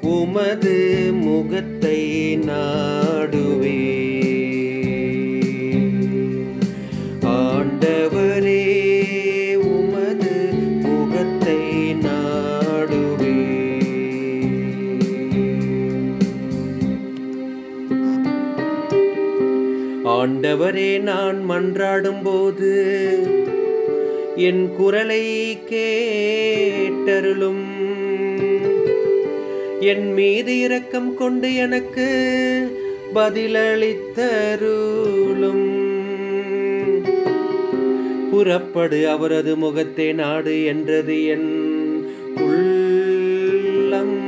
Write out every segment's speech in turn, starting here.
உமது முகத்தை நாடுவே. ஆண்டவரே உமது முகத்தை நாடுவே. ஆண்டவரே நான் மன்றாடும் போது என் குரலை கேட்டருளும். என் மீது இரக்கம் கொண்டு எனக்கு பதிலளித்தருளும். புறப்படு அவரது முகத்தை நாடு என்றது என் உள்ளம்.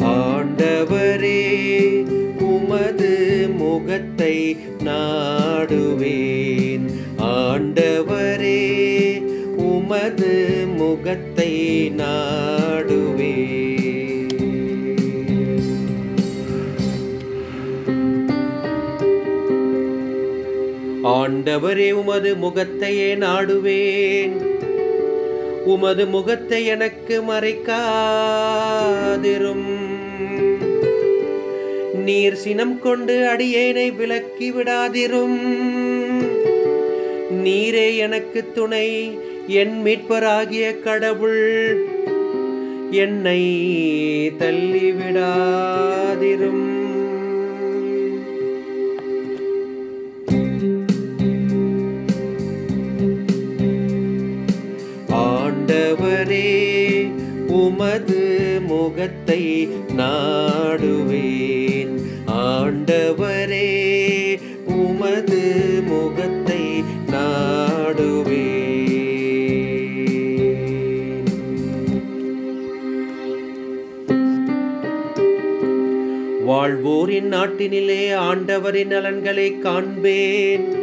ஆண்டவரே உமது முகத்தை நாடுவேன். ஆண்டவரே உமது முகத்தை நாடுவேன். ஆண்டவரே உமது முகத்தையே நாடுவேன். உமது முகத்தை எனக்கு மறைக்காதிரும். நீர் சினம் கொண்டு அடியேனை விலக்கி விடாதிரும். நீரே எனக்கு துணை என் மீட்பராகிய கடவுள். என்னை தள்ளிவிடாதிரும் உமது முகத்தை நாடுவேன். ஆண்டவரே உமது முகத்தை நாடுவேன். வாழ்வோரின் நாட்டினிலே ஆண்டவரின் நலன்களை காண்பேன்.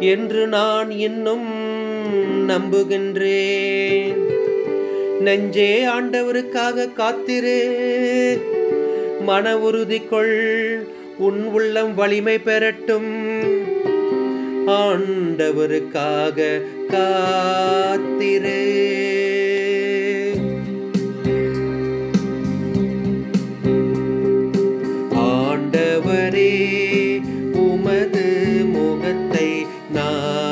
என்று நான் இன்னும் நம்புகின்றேன். நெஞ்சே ஆண்டவருக்காக காத்திரு. மன உறுதி கொள் உன் உள்ளம் வலிமை பெறட்டும். ஆண்டவருக்காக காத்திரு. ஆண்டவரே உமது முகத்தை நான்